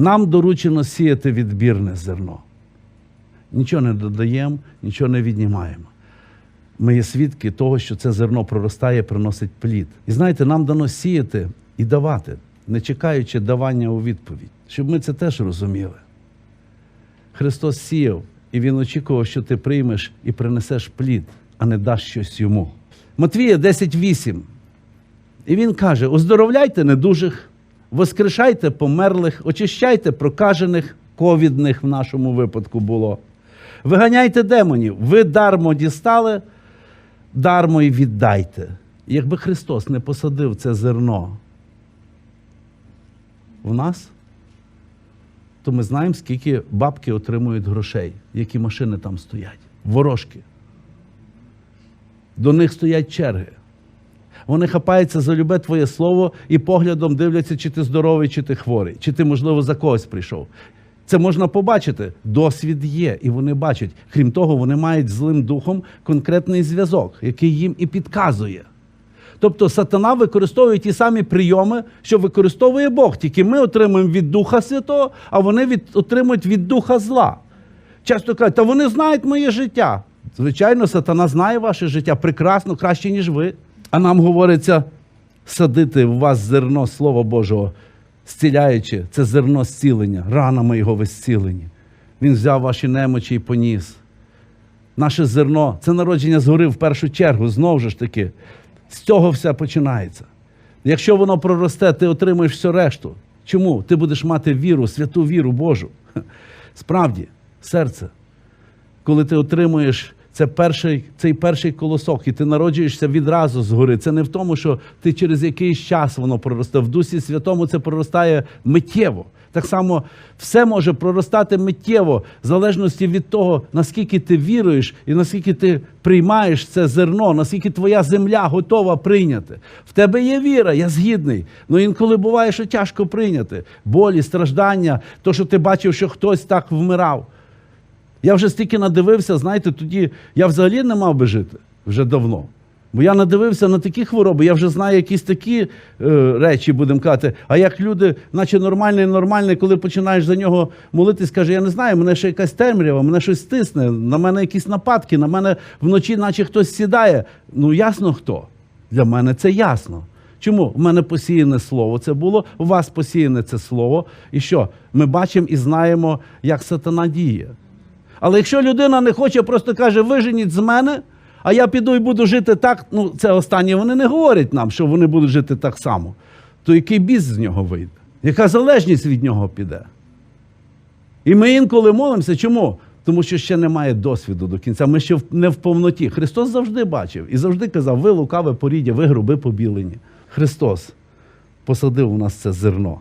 Нам доручено сіяти відбірне зерно. Нічого не додаємо, нічого не віднімаємо. Ми є свідки того, що це зерно проростає, приносить плід. І знаєте, нам дано сіяти і давати, не чекаючи давання у відповідь, щоб ми це теж розуміли. Христос сіяв, і Він очікував, що ти приймеш і принесеш плід, а не даш щось йому. Матвія 10.8. І він каже: оздоровляйте недужих, воскрешайте померлих, очищайте прокажених, ковідних в нашому випадку було. Виганяйте демонів, ви дармо дістали, дармо й віддайте. Якби Христос не посадив це зерно в нас, то ми знаємо, скільки бабки отримують грошей, які машини там стоять. Ворожки. До них стоять черги. Вони хапаються за любе твоє слово і поглядом дивляться, чи ти здоровий, чи ти хворий, чи ти, можливо, за когось прийшов. Це можна побачити. Досвід є, і вони бачать. Крім того, вони мають злим духом конкретний зв'язок, який їм і підказує. Тобто сатана використовує ті самі прийоми, що використовує Бог. Тільки ми отримуємо від Духа Святого, а вони від, отримують від Духа зла. Часто кажуть, та вони знають моє життя. Звичайно, сатана знає ваше життя прекрасно, краще, ніж ви. А нам говориться садити в вас зерно Слова Божого, зціляючи це зерно зцілення, ранами його ви зцілені. Він взяв ваші немочі і поніс. Наше зерно це народження згори в першу чергу, знову ж таки. З цього все починається. Якщо воно проросте, ти отримаєш всю решту. Чому? Ти будеш мати віру, святу віру Божу. Справді, серце. Коли ти отримуєш це перший, цей перший колосок, і ти народжуєшся відразу згори. Це не в тому, що ти через якийсь час воно проросте. В Дусі Святому це проростає миттєво. Так само все може проростати миттєво, в залежності від того, наскільки ти віруєш і наскільки ти приймаєш це зерно, наскільки твоя земля готова прийняти. В тебе є віра, я згідний. Ну інколи буває, що тяжко прийняти. Болі, страждання, то, що ти бачив, що хтось так вмирав. Я вже стільки надивився, знаєте, тоді я взагалі не мав би жити вже давно. Бо я надивився на такі хвороби, я вже знаю якісь такі е, речі, будемо казати. А як люди, наче нормальний, нормальний, коли починаєш за нього молитись, каже, я не знаю, мене ще якась темрява, мене щось стисне, на мене якісь нападки, на мене вночі, наче хтось сідає. Ну ясно хто? Для мене це ясно. Чому? У мене посіяне слово це було, у вас посіяне це слово. І що? Ми бачимо і знаємо, як сатана діє. Але якщо людина не хоче, просто каже, виженіть з мене, а я піду і буду жити так, ну це останнє вони не говорять нам, що вони будуть жити так само, то який біс з нього вийде? Яка залежність від нього піде? І ми інколи молимося. Чому? Тому що ще немає досвіду до кінця. Ми ще не в повноті. Христос завжди бачив і завжди казав: ви лукаве поріддя, ви груби побілені. Христос посадив у нас це зерно,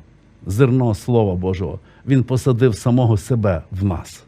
зерно Слова Божого. Він посадив самого себе в нас.